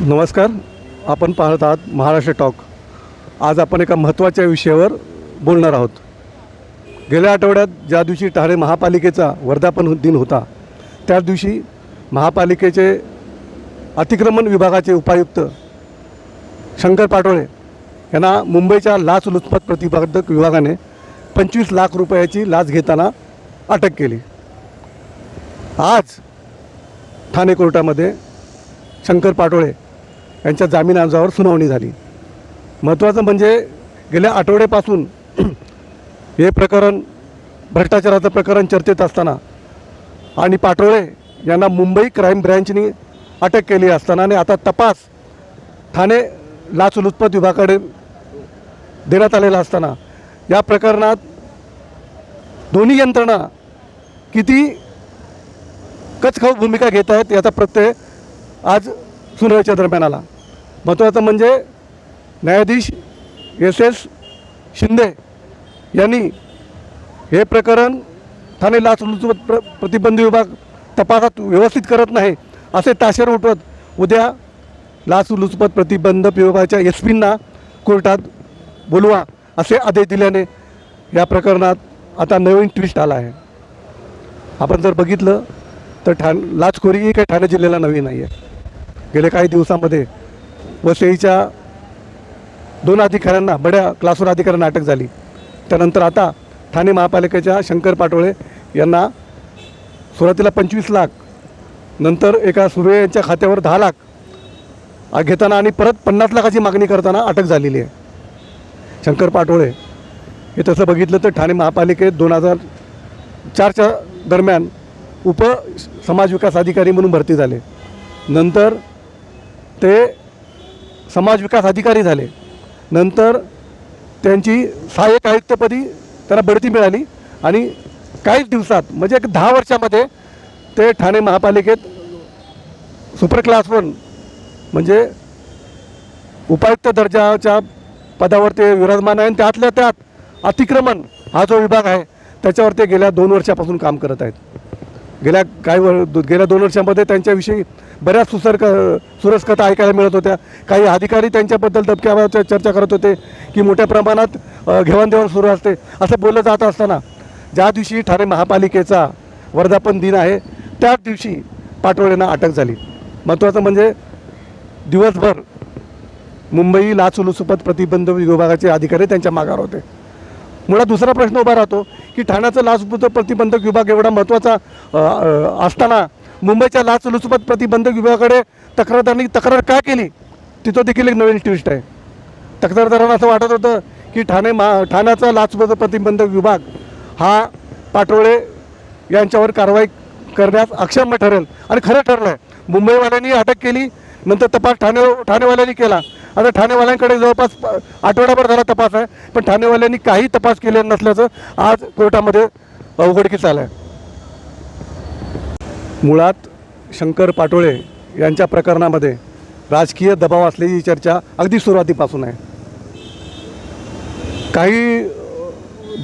नमस्कार. आपण पाहत आहात महाराष्ट्र टॉक. आज आपण एका महत्त्वाच्या विषयावर बोलणार आहोत. गेल्या आठवड्यात ज्या दिवशी ठाणे महापालिकेचा वर्धापन दिन होता त्या दिवशी महापालिकेचे अतिक्रमण विभागाचे उपायुक्त शंकर पाटोळे यांना मुंबईच्या लाचलुचपत प्रतिबंधक विभागाने पंचवीस लाख रुपयाची लाच घेताना अटक केली. आज ठाणे कोर्टामध्ये शंकर पाटोळे यांच्या जामीन अर्जावर सुनावणी झाली. महत्त्वाचं म्हणजे गेल्या आठवड्यापासून हे प्रकरण भ्रष्टाचाराचं प्रकरण चर्चेत असताना आणि पाटोळे यांना मुंबई क्राईम ब्रँचनी अटक केली असताना आणि आता तपास ठाणे लाचलुचपत विभागाकडे देण्यात आलेला असताना या प्रकरणात दोन्ही यंत्रणा किती कचखाऊ भूमिका घेत आहेत याचा प्रत्यय आज सुनावणीच्या दरम्यान आला. महत्त्वाचं म्हणजे न्यायाधीश एस एस शिंदे यांनी हे प्रकरण ठाणे लाचलुचपत प्र प्रतिबंध विभाग तपासात व्यवस्थित करत नाही असे ताशेर उठवत उद्या लाचलुचपत प्रतिबंध विभागाच्या एस पींना कोर्टात बोलवा असे आदेश दिल्याने या प्रकरणात आता नवीन ट्विस्ट आला आहे. आपण जर बघितलं तर ठाण लाचखोरी काही ठाणे जिल्ह्याला नवी नाही आहे गेल्या काही दिवसामध्ये वसईच्या दोन अधिकाऱ्यांना बड्या क्लासवर अधिकाऱ्यांना अटक झाली. त्यानंतर आता ठाणे महापालिकेच्या शंकर पाटोळे यांना सुरुवातीला पंचवीस लाख नंतर एका सुर्वे यांच्या खात्यावर दहा लाख घेताना आणि परत पन्नास लाखाची मागणी करताना अटक झालेली आहे. शंकर पाटोळे हे तसं बघितलं तर ठाणे महापालिकेत दोन हजार चारच्या दरम्यान उप समाज विकास अधिकारी म्हणून भरती झाले. नंतर ते समाज विकास अधिकारी झाले. नंतर त्यांची सहाय्यक आयुक्तपदी त्यांना बढती मिळाली आणि काहीच दिवसात म्हणजे एक दहा वर्षामध्ये ते ठाणे महापालिकेत सुपर क्लास वन म्हणजे उपायुक्त दर्जाच्या पदावर ते विराजमान आहे आणि त्यातल्या त्यात अतिक्रमण हा जो विभाग आहे त्याच्यावर ते गेल्या दोन वर्षापासून काम करत आहेत. गेल्या काही वर गेल्या दोन वर्षामध्ये त्यांच्याविषयी बऱ्याच सुसर क सुरस कथा ऐकायला मिळत होत्या. काही अधिकारी त्यांच्याबद्दल दबक्यावर चर्चा करत होते की मोठ्या प्रमाणात घेवाणदेवाण सुरू असते. असं बोललं जात असताना ज्या दिवशी ठाणे महापालिकेचा वर्धापन दिन आहे त्याच दिवशी पाटोळेंना अटक झाली. महत्त्वाचं म्हणजे दिवसभर मुंबई लाचलुचपत प्रतिबंध विभागाचे अधिकारी त्यांच्या मागावर होते. मुळात दुसरा प्रश्न उभा राहतो की ठाण्याचा लाचलुचपत प्रतिबंधक विभाग एवढा महत्त्वाचा असताना मुंबईच्या लाचलुचपत प्रतिबंधक विभागाकडे तक्रारदारांनी तक्रार का केली? तिथं देखील एक नवीन ट्विस्ट आहे. तक्रारदारांना असं वाटत होतं की ठाणे मा ठाण्याचा लाचलुचपत प्रतिबंधक विभाग हा पाटोळे यांच्यावर कारवाई करण्यास अक्षम ठरेल. आणि खरं ठरलं आहे मुंबईवाल्यांनी अटक केली नंतर तपास ठाणे ठाणेवाल्यांनी केला. आता ठाणेवाल्यांकडे जवळपास आठवडाभर झाला तपास आहे पण ठाणेवाल्यांनी काही तपास केले नसल्याचं आज कोर्टामध्ये उघडकीस आलं आहे मुळात शंकर पाटोळे यांच्या प्रकरणामध्ये राजकीय दबाव असलेली चर्चा अगदी सुरुवातीपासून आहे. काही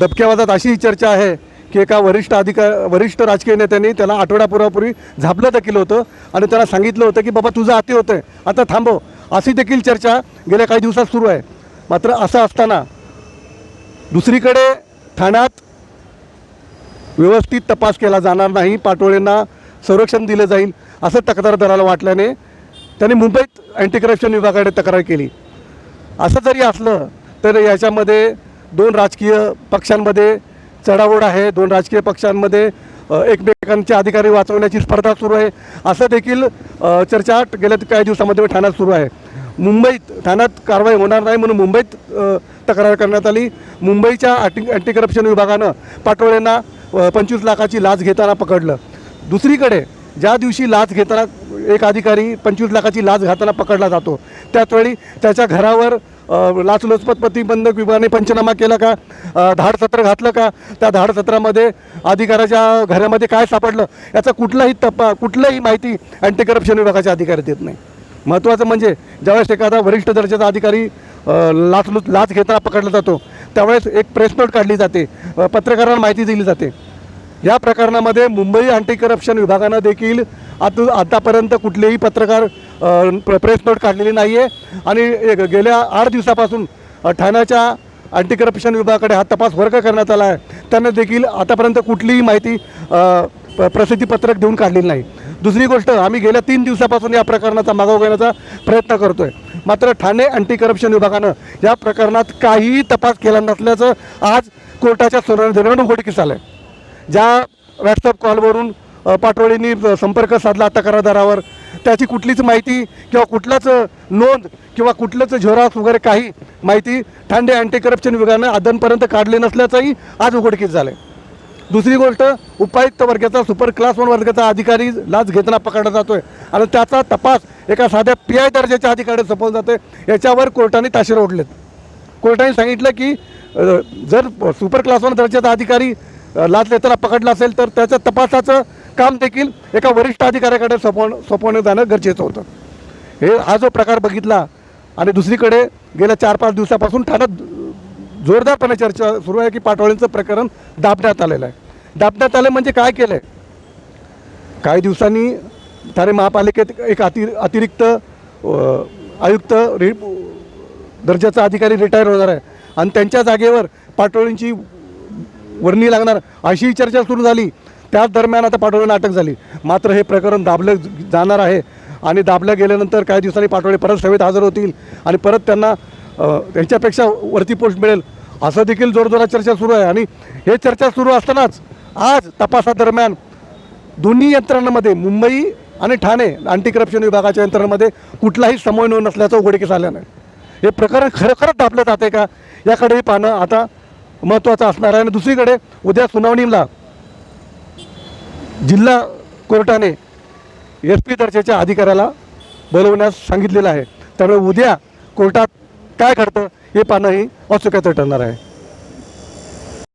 दबक्यावादात अशी चर्चा आहे की एका वरिष्ठ अधिका वरिष्ठ राजकीय नेत्यांनी त्याला आठवड्यापूर्वापूर्वी झापलं देखील होतं आणि त्याला सांगितलं होतं की बाबा तुझं हाती होतं आहे आता थांबव. अशी देखील चर्चा गेल्या काही दिवसात सुरू आहे. मात्र असं असताना दुसरीकडे ठाण्यात व्यवस्थित तपास केला जाणार नाही. पाटोळेंना संरक्षण दिलं जाईल असं तक्रारदाराला वाटल्याने त्यांनी मुंबईत अँटी करप्शन विभागाकडे तक्रार केली. असं जरी असलं तर याच्यामध्ये दोन राजकीय पक्षांमध्ये चढाओढ आहे दोन राजकीय पक्षांमध्ये एकमेकांचे अधिकारी वाचवण्याची स्पर्धा सुरू आहे असं देखील चर्चा गेल्या काही दिवसामध्ये ठाण्यात सुरू आहे. मुंबईत ठाण्यात कारवाई होणार नाही म्हणून मुंबईत तक्रार करण्यात आली. मुंबईच्या अँटी अँटी करप्शन विभागानं पाटोळेंना पंचवीस लाखाची लाच घेताना पकडलं. दुसरीकडे ज्या दिवशी लाच घेताना एक अधिकारी पंचवीस लाखाची लाच घाताना पकडला जातो त्याचवेळी त्याच्या घरावर लाचलुचपत प्रतिबंधक विभागाने पंचनामा केला का? धाडसत्र घातलं का? त्या धाडसत्रामध्ये अधिकाऱ्याच्या घरामध्ये काय सापडलं? याचा कुठलाही तपा कुठलाही माहिती अँटी करप्शन विभागाच्या अधिकारी देत नाही. महत्त्वाचं म्हणजे ज्यावेळेस एखादा वरिष्ठ दर्जाचा अधिकारी लाचलुच लाच घेताना पकडला जातो त्यावेळेस एक प्रेस नोट काढली जाते पत्रकारांना माहिती दिली जाते. या प्रकरणामध्ये मुंबई अँटी करप्शन विभागानं देखील आत आतापर्यंत कुठलेही पत्रकार प्र- प्रेस नोट काढलेली नाही आहे आणि एक- गेल्या आठ दिवसापासून ठाण्याच्या अँटी करप्शन विभागाकडे हा तपास वर्ग करण्यात आला आहे. त्यांना देखील आतापर्यंत कुठलीही माहिती प- प्रसिद्धीपत्रक देऊन काढलेली नाही. दुसरी गोष्ट आम्ही गेल्या तीन दिवसापासून या प्रकरणाचा मागोवा घेण्याचा प्रयत्न करतो आहे मात्र ठाणे अँटी करप्शन विभागानं या प्रकरणात काहीही तपास केला नसल्याचं आज कोर्टाच्या सुनावणी दरम्यान उघडकीस आलं आहे ज्या व्हॉट्सअप कॉलवरून अ, पाटोळेंनी संपर्क साधला तक्रारदारावर त्याची कुठलीच माहिती किंवा कुठलाच नोंद किंवा कुठलंच झोरास वगैरे काही माहिती ठांडे अँटी करप्शन विभागानं आदनपर्यंत काढले नसल्याचंही आज उघडकीस झालं आहे दुसरी गोष्ट उपायुक्त वर्गाचा सुपर क्लास वन वर्गाचा अधिकारी लाच घेताना पकडला जातोय. आणि त्याचा तपास एका साध्या पी आय दर्जाच्या अधिकारी सोपवला जातोय. याच्यावर कोर्टाने ताशेर ओढलेत. कोर्टाने सांगितलं की जर सुपर क्लास वन दर्जाचा अधिकारी लाच देताना पकडला असेल तर त्याच्या तपासाचं काम देखील एका वरिष्ठ अधिकाऱ्याकडे सोपवणं सोपवण्यात जाणं गरजेचं होतं. हे हा जो प्रकार बघितला आणि दुसरीकडे गेल्या चार पाच दिवसापासून ठाण्यात जोरदारपणे चर्चा सुरू आहे की पाटोळेंचं प्रकरण दाबण्यात आलेलं आहे. दाबण्यात आलं म्हणजे काय केलं आहे काही दिवसांनी ठाणे महापालिकेत एक अति अतिरिक्त आयुक्त रि दर्जाचा अधिकारी रिटायर होणार आहे. आणि त्यांच्या जागेवर पाटोळींची वर्णी लागणार. अशी चर्चा सुरू झाली. त्याच दरम्यान आता पाटोळेंना अटक झाली. मात्र हे प्रकरण दाबलं जाणार आहे. आणि दाबलं गेल्यानंतर काही दिवसांनी पाटोळे परत सभेत हजर होतील आणि परत त्यांना त्यांच्यापेक्षा वरती पोस्ट मिळेल. असं देखील जोरजोरात चर्चा सुरू आहे. आणि हे चर्चा सुरू असतानाच आज तपासादरम्यान दोन्ही यंत्रणांमध्ये मुंबई आणि ठाणे अँटी करप्शन विभागाच्या यंत्रणांमध्ये कुठलाही समन्वय नसल्याचं उघडकीस आलं नाही हे प्रकरण खरोखरच दाबलं जाते का? याकडेही पाहणं आता महत्त्वाचं असणार आहे. आणि दुसरीकडे उद्या सुनावणीला जिल्हा कोर्टाने एस पी दर्जाच्या अधिकाऱ्याला बोलवण्यास सांगितलेलं आहे. त्यामुळे उद्या कोर्टात काय घडतं हे पाहणंही औत्सुक्याचं ठरणार आहे.